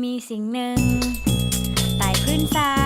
มีสิ่งหนึ่งใต้พื้นทราย